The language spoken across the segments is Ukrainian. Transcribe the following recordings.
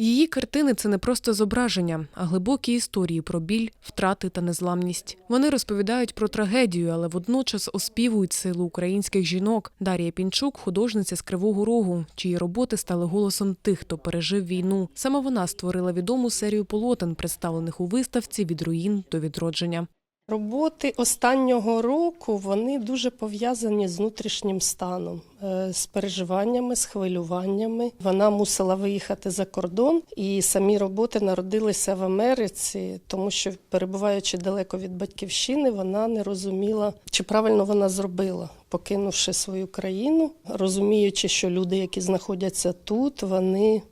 Її картини це не просто зображення, а глибокі історії про біль, втрати та незламність. Вони розповідають про трагедію, але водночас оспівують силу українських жінок. Дар'я Пінчук, художниця з Кривого Рогу, чиї роботи стали голосом тих, хто пережив війну. Саме вона створила відому серію полотен, представлених у виставці від руїн до відродження. Роботи останнього року вони дуже пов'язані з внутрішнім станом, е, з переживаннями, з хвилюваннями. Вона мусила виїхати за кордон, і самі роботи народилися в Америці, тому що, перебуваючи далеко від батьківщини, вона не розуміла, чи правильно вона зробила, покинувши свою країну, розуміючи, що люди, які знаходяться тут, вони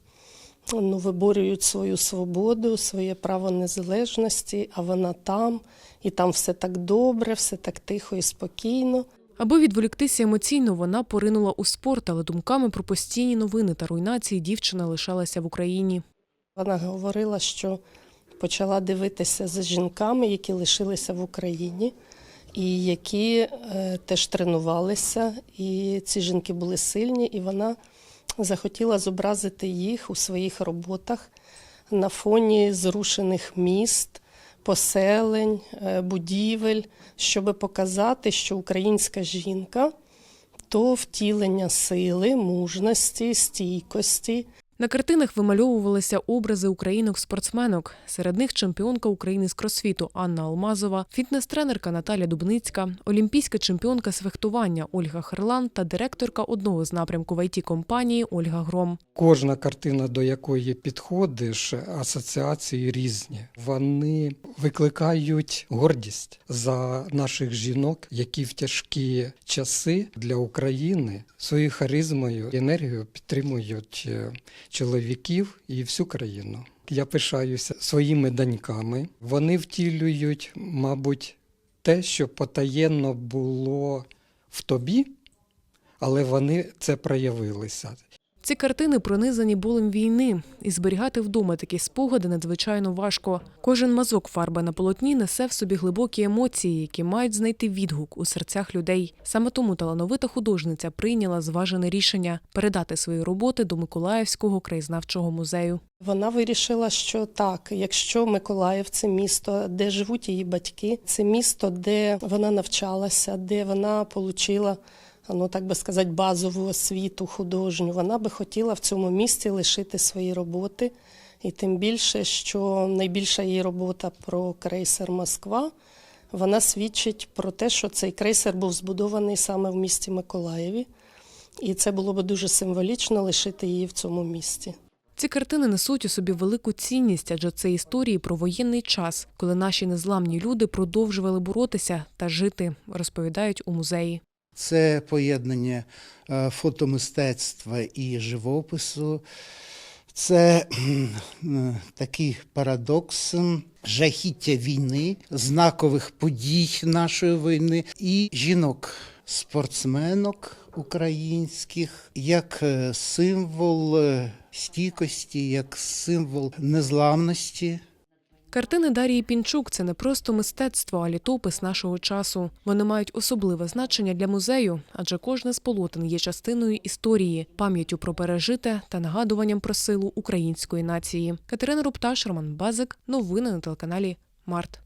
ну, виборюють свою свободу, своє право незалежності, а вона там, і там все так добре, все так тихо і спокійно. Аби відволіктися емоційно, вона поринула у спорт, але думками про постійні новини та руйнації дівчина лишалася в Україні. Вона говорила, що почала дивитися за жінками, які лишилися в Україні, і які е, теж тренувалися. І ці жінки були сильні, і вона захотіла зобразити їх у своїх роботах на фоні зрушених міст, поселень, е, будівель, щоб показати, що українська жінка то втілення сили, мужності, стійкості. На картинах вимальовувалися образи українок-спортсменок. Серед них чемпіонка України з кросфіту Анна Алмазова, фітнес-тренерка Наталя Дубницька, олімпійська чемпіонка з фехтування Ольга Харлан та директорка одного з напрямків it компанії Ольга Гром. Кожна картина, до якої підходиш, асоціації різні. Вони викликають гордість за наших жінок, які в тяжкі часи для України своєю харизмою енергією підтримують е, чоловіків і всю країну. Я пишаюся своїми доньками. Вони втілюють, мабуть, те, що потаєнно було в тобі, але вони це проявилися. Ці картини пронизані болем війни, і зберігати вдома такі спогади надзвичайно важко. Кожен мазок фарби на полотні несе в собі глибокі емоції, які мають знайти відгук у серцях людей. Саме тому талановита художниця прийняла зважене рішення передати свої роботи до Миколаївського краєзнавчого музею. Вона вирішила, що так, якщо Миколаїв це місто, де живуть її батьки, це місто, де вона навчалася, де вона отримала, ну так би сказати, базову освіту художню. Вона би хотіла в цьому місті лишити свої роботи. І тим більше, що найбільша її робота про крейсер Москва, вона свідчить про те, що цей крейсер був збудований саме в місті Миколаєві. І це було б дуже символічно лишити її в цьому місті. Ці картини несуть у собі велику цінність, адже це історії про воєнний час, коли наші незламні люди продовжували боротися та жити, розповідають у музеї. Це поєднання е, фотомистецтва і живопису. Це е, такий парадокс жахіття війни, знакових подій нашої війни і жінок, спортсменок українських як е, символ стійкості, як символ незламності. Картини Дарії Пінчук це не просто мистецтво, а літопис нашого часу. Вони мають особливе значення для музею, адже кожне з полотен є частиною історії, пам'яттю про пережите та нагадуванням про силу української нації. Катерина Рупташ, Роман Базик. Новини на телеканалі Март.